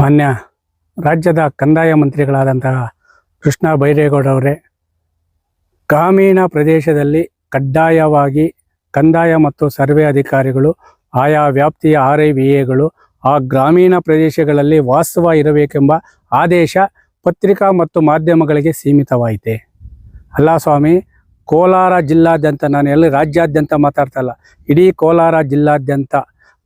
ಮಾನ್ಯ ರಾಜ್ಯದ ಕಂದಾಯ ಮಂತ್ರಿಗಳಾದಂತಹ ಕೃಷ್ಣ ಬೈರೇಗೌಡರವರೇ ಗ್ರಾಮೀಣ ಪ್ರದೇಶದಲ್ಲಿ ಕಡ್ಡಾಯವಾಗಿ ಕಂದಾಯ ಮತ್ತು ಸರ್ವೆ ಅಧಿಕಾರಿಗಳು, ಆಯಾ ವ್ಯಾಪ್ತಿಯ ಆರ್ ಐ ಆ ಗ್ರಾಮೀಣ ಪ್ರದೇಶಗಳಲ್ಲಿ ವಾಸ್ತವ ಇರಬೇಕೆಂಬ ಆದೇಶ ಪತ್ರಿಕಾ ಮತ್ತು ಮಾಧ್ಯಮಗಳಿಗೆ ಸೀಮಿತವಾಯಿತೆ. ಅಲ್ಲ ಸ್ವಾಮಿ, ಕೋಲಾರ ಜಿಲ್ಲಾದ್ಯಂತ ನಾನು ಎಲ್ಲಿ ರಾಜ್ಯಾದ್ಯಂತ ಮಾತಾಡ್ತಾ ಇಲ್ಲ ಇಡೀ ಕೋಲಾರ ಜಿಲ್ಲಾದ್ಯಂತ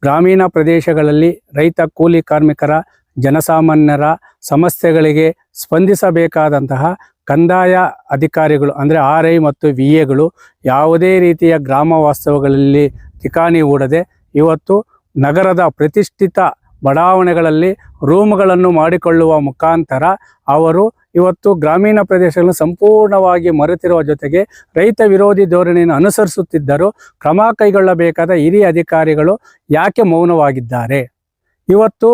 ಗ್ರಾಮೀಣ ಪ್ರದೇಶಗಳಲ್ಲಿ ರೈತ ಕೂಲಿ ಕಾರ್ಮಿಕರ ಜನಸಾಮಾನ್ಯರ ಸಮಸ್ಯೆಗಳಿಗೆ ಸ್ಪಂದಿಸಬೇಕಾದಂತಹ ಕಂದಾಯ ಅಧಿಕಾರಿಗಳು ಅಂದರೆ ಆರ್ ಐ ಮತ್ತು ವಿ ಎಗಳು ಯಾವುದೇ ರೀತಿಯ ಗ್ರಾಮ ವಾಸ್ತವಗಳಲ್ಲಿ ತಿಕಾಣಿ ಹೂಡದೆ ಇವತ್ತು ನಗರದ ಪ್ರತಿಷ್ಠಿತ ಬಡಾವಣೆಗಳಲ್ಲಿ ರೂಮ್ಗಳನ್ನು ಮಾಡಿಕೊಳ್ಳುವ ಮುಖಾಂತರ ಅವರು ಇವತ್ತು ಗ್ರಾಮೀಣ ಪ್ರದೇಶಗಳನ್ನು ಸಂಪೂರ್ಣವಾಗಿ ಮರೆತಿರುವ ಜೊತೆಗೆ ರೈತ ವಿರೋಧಿ ಧೋರಣೆಯನ್ನು ಅನುಸರಿಸುತ್ತಿದ್ದರೂ ಕ್ರಮ ಕೈಗೊಳ್ಳಬೇಕಾದ ಹಿರಿಯ ಅಧಿಕಾರಿಗಳು ಯಾಕೆ ಮೌನವಾಗಿದ್ದಾರೆ? ಇವತ್ತು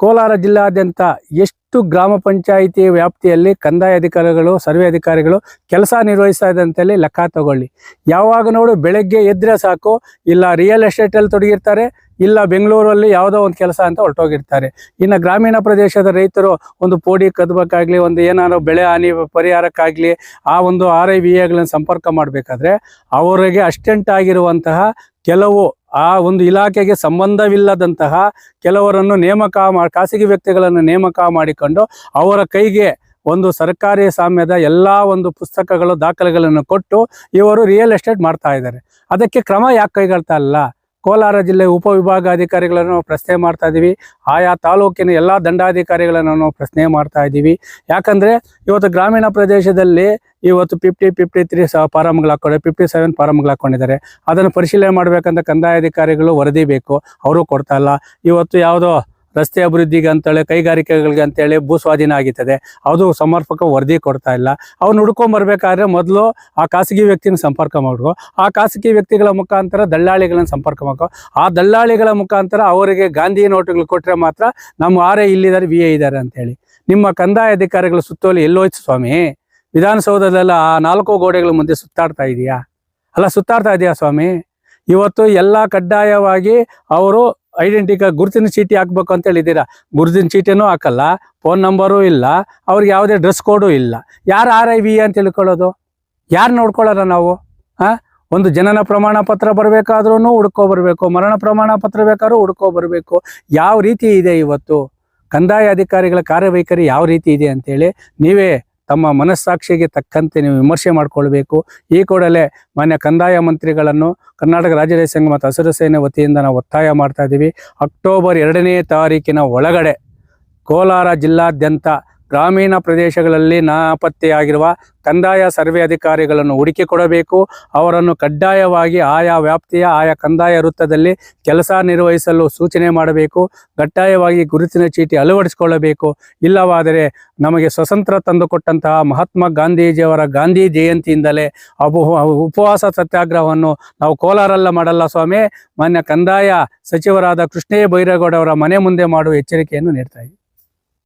ಕೋಲಾರ ಜಿಲ್ಲಾದ್ಯಂತ ಎಷ್ಟು ಗ್ರಾಮ ಪಂಚಾಯಿತಿ ವ್ಯಾಪ್ತಿಯಲ್ಲಿ ಕಂದಾಯ ಅಧಿಕಾರಿಗಳು, ಸರ್ವೆ ಅಧಿಕಾರಿಗಳು ಕೆಲಸ ನಿರ್ವಹಿಸ್ತಾ ಇದೆ ಅಂತೇಳಿ ಲೆಕ್ಕ ತಗೊಳ್ಳಿ. ಯಾವಾಗ ನೋಡು ಬೆಳಗ್ಗೆ ಎದ್ರೆ ಸಾಕು, ಇಲ್ಲ ರಿಯಲ್ ಎಸ್ಟೇಟಲ್ಲಿ ತೊಡಗಿರ್ತಾರೆ, ಇಲ್ಲ ಬೆಂಗಳೂರಲ್ಲಿ ಯಾವುದೋ ಒಂದು ಕೆಲಸ ಅಂತ ಹೊರಟೋಗಿರ್ತಾರೆ. ಇನ್ನು ಗ್ರಾಮೀಣ ಪ್ರದೇಶದ ರೈತರು ಒಂದು ಪೋಡಿ ಕದ್ಬೇಕಾಗ್ಲಿ, ಒಂದು ಏನಾದ್ರು ಬೆಳೆ ಹಾನಿ ಪರಿಹಾರಕ್ಕಾಗಲಿ, ಆ ಒಂದು ಆರ್ ಐ ವಿ ಸಂಪರ್ಕ ಮಾಡಬೇಕಾದ್ರೆ, ಅವರಿಗೆ ಅಸ್ಟೆಂಟ್ ಆಗಿರುವಂತಹ ಕೆಲವು ಆ ಒಂದು ಇಲಾಖೆಗೆ ಸಂಬಂಧವಿಲ್ಲದಂತಹ ಕೆಲವರನ್ನು ನೇಮಕ ಮಾ, ಖಾಸಗಿ ವ್ಯಕ್ತಿಗಳನ್ನು ನೇಮಕ ಮಾಡಿಕೊಂಡು ಅವರ ಕೈಗೆ ಒಂದು ಸರ್ಕಾರಿ ಸಾಮ್ಯದ ಎಲ್ಲ ಒಂದು ಪುಸ್ತಕಗಳು, ದಾಖಲೆಗಳನ್ನು ಕೊಟ್ಟು ಇವರು ರಿಯಲ್ ಎಸ್ಟೇಟ್ ಮಾಡ್ತಾ ಇದ್ದಾರೆ. ಅದಕ್ಕೆ ಕ್ರಮ ಯಾಕೆ ಕೈಗೊಳ್ತಾ ಇಲ್ಲ? ಕೋಲಾರ ಜಿಲ್ಲೆ ಉಪವಿಭಾಗಾಧಿಕಾರಿಗಳನ್ನು ಪ್ರಶ್ನೆ ಮಾಡ್ತಾ ಇದ್ದೀವಿ ಆಯಾ ತಾಲೂಕಿನ ಎಲ್ಲ ದಂಡಾಧಿಕಾರಿಗಳನ್ನು ನಾವು ಪ್ರಶ್ನೆ ಮಾಡ್ತಾ ಇದ್ದೀವಿ ಯಾಕಂದರೆ ಇವತ್ತು ಗ್ರಾಮೀಣ ಪ್ರದೇಶದಲ್ಲಿ ಇವತ್ತು ಫಿಫ್ಟಿ ಫಿಫ್ಟಿ ತ್ರೀ ಸ ಫಾರಮ್ಗಳು ಹಾಕೊಂಡ್ರೆ ಫಿಫ್ಟಿ ಸೆವೆನ್ ಫಾರಮ್ಗಳು ಹಾಕ್ಕೊಂಡಿದ್ದಾರೆ ಅದನ್ನು ಪರಿಶೀಲನೆ ಮಾಡಬೇಕಂತ ಕಂದಾಯ ಅಧಿಕಾರಿಗಳು ವರದಿ ಬೇಕು. ಅವರು ಕೊಡ್ತಾ ಇಲ್ಲ. ಇವತ್ತು ಯಾವುದೋ ರಸ್ತೆ ಅಭಿವೃದ್ಧಿಗೆ ಅಂತೇಳಿ, ಕೈಗಾರಿಕೆಗಳಿಗೆ ಅಂತೇಳಿ ಭೂ ಸ್ವಾಧೀನ ಆಗಿತ್ತದೆ ಅದು ಸಮರ್ಪಕ ವರದಿ ಕೊಡ್ತಾ ಇಲ್ಲ. ಅವ್ನು ಹುಡ್ಕೊಂಬರ್ಬೇಕಾದ್ರೆ ಮೊದಲು ಆ ಖಾಸಗಿ ವ್ಯಕ್ತಿನ ಸಂಪರ್ಕ ಮಾಡ್ಕೊ. ಆ ಖಾಸಗಿ ವ್ಯಕ್ತಿಗಳ ಮುಖಾಂತರ ದಲ್ಲಾಳಿಗಳನ್ನ ಸಂಪರ್ಕ ಮಾಡ್ಕೊ. ಆ ದಲ್ಲಾಳಿಗಳ ಮುಖಾಂತರ ಅವರಿಗೆ ಗಾಂಧಿ ನೋಟುಗಳು ಕೊಟ್ಟರೆ ಮಾತ್ರ ನಮ್ಮ ಆರ್ ಇಲ್ಲಿದ್ದಾರೆ, ವಿ ಎ ಇದ್ದಾರೆ ಅಂತೇಳಿ. ನಿಮ್ಮ ಕಂದಾಯ ಅಧಿಕಾರಿಗಳ ಸುತ್ತೋಲೆ ಎಲ್ಲೋಯ್ತು ಸ್ವಾಮಿ? ವಿಧಾನಸೌಧದಲ್ಲ ಆ ನಾಲ್ಕು ಗೋಡೆಗಳ ಮುಂದೆ ಸುತ್ತಾಡ್ತಾ ಇದೆಯಾ? ಅಲ್ಲ, ಸುತ್ತಾಡ್ತಾ ಇದೆಯಾ ಸ್ವಾಮಿ? ಇವತ್ತು ಎಲ್ಲ ಕಡ್ಡಾಯವಾಗಿ ಅವರು ಐಡೆಂಟಿ ಗುರುತಿನ ಚೀಟಿ ಹಾಕ್ಬೇಕು ಅಂತ ಹೇಳಿದ್ದೀರಾ? ಗುರುತಿನ ಚೀಟಿನೂ ಹಾಕಲ್ಲ, ಫೋನ್ ನಂಬರು ಇಲ್ಲ, ಅವ್ರಿಗೆ ಯಾವುದೇ ಡ್ರೆಸ್ ಕೋಡು ಇಲ್ಲ. ಯಾರು ಆರ್ ಐ ವಿ ಅಂತ ತಿಳ್ಕೊಳ್ಳೋದು? ಯಾರು ನೋಡ್ಕೊಳ್ಳೋಣ ನಾವು? ಹಾಂ ಒಂದು ಜನನ ಪ್ರಮಾಣ ಪತ್ರ ಬರಬೇಕಾದ್ರೂ ಹುಡ್ಕೊ ಬರಬೇಕು, ಮರಣ ಪ್ರಮಾಣ ಪತ್ರ ಬೇಕಾದ್ರೂ ಹುಡ್ಕೊ ಬರಬೇಕು. ಯಾವ ರೀತಿ ಇದೆ ಇವತ್ತು? ಕಂದಾಯ ಅಧಿಕಾರಿಗಳ ಕಾರ್ಯವೈಖರಿ ಯಾವ ರೀತಿ ಇದೆ ಅಂತೇಳಿ ನೀವೇ ತಮ್ಮ ಮನಸ್ಸಾಕ್ಷಿಗೆ ತಕ್ಕಂತೆ ನೀವು ವಿಮರ್ಶೆ ಮಾಡಿಕೊಳ್ಬೇಕು. ಈ ಕೂಡಲೇ ಮಾನ್ಯ ಕಂದಾಯ ಮಂತ್ರಿಗಳನ್ನು ಕರ್ನಾಟಕ ರಾಜ್ಯ ರೈತ ಸಂಘ ಮತ್ತು ಹಸಿರು ಸೇನೆ ವತಿಯಿಂದ ನಾವು ಒತ್ತಾಯ ಮಾಡ್ತಾ ಇದ್ದೀವಿ. ಅಕ್ಟೋಬರ್ ಎರಡನೇ ತಾರೀಕಿನ ಒಳಗಡೆ ಕೋಲಾರ ಜಿಲ್ಲಾದ್ಯಂತ ಗ್ರಾಮೀಣ ಪ್ರದೇಶಗಳಲ್ಲಿ ನಾಪತ್ತೆಯಾಗಿರುವ ಕಂದಾಯ ಸರ್ವೆ ಅಧಿಕಾರಿಗಳನ್ನು ಹುಡುಕಿ ಕೊಡಬೇಕು. ಅವರನ್ನು ಕಡ್ಡಾಯವಾಗಿ ಆಯಾ ವ್ಯಾಪ್ತಿಯ, ಆಯಾ ಕಂದಾಯ ವೃತ್ತದಲ್ಲಿ ಕೆಲಸ ನಿರ್ವಹಿಸಲು ಸೂಚನೆ ಮಾಡಬೇಕು. ಕಡ್ಡಾಯವಾಗಿ ಗುರುತಿನ ಚೀಟಿ ಅಳವಡಿಸಿಕೊಳ್ಳಬೇಕು. ಇಲ್ಲವಾದರೆ ನಮಗೆ ಸ್ವತಂತ್ರ ತಂದುಕೊಟ್ಟಂತಹ ಮಹಾತ್ಮ ಗಾಂಧೀಜಿಯವರ ಗಾಂಧಿ ಜಯಂತಿಯಿಂದಲೇ ಅಬು, ಉಪವಾಸ ಸತ್ಯಾಗ್ರಹವನ್ನು ನಾವು ಕೋಲಾರಲ್ಲ ಮಾಡಲ್ಲ ಸ್ವಾಮಿ. ಮಾನ್ಯ ಕಂದಾಯ ಸಚಿವರಾದ ಕೃಷ್ಣೇ ಬೈರೇಗೌಡ ಅವರ ಮನೆ ಮುಂದೆ ಮಾಡುವ ಎಚ್ಚರಿಕೆಯನ್ನು ನೀಡ್ತಾ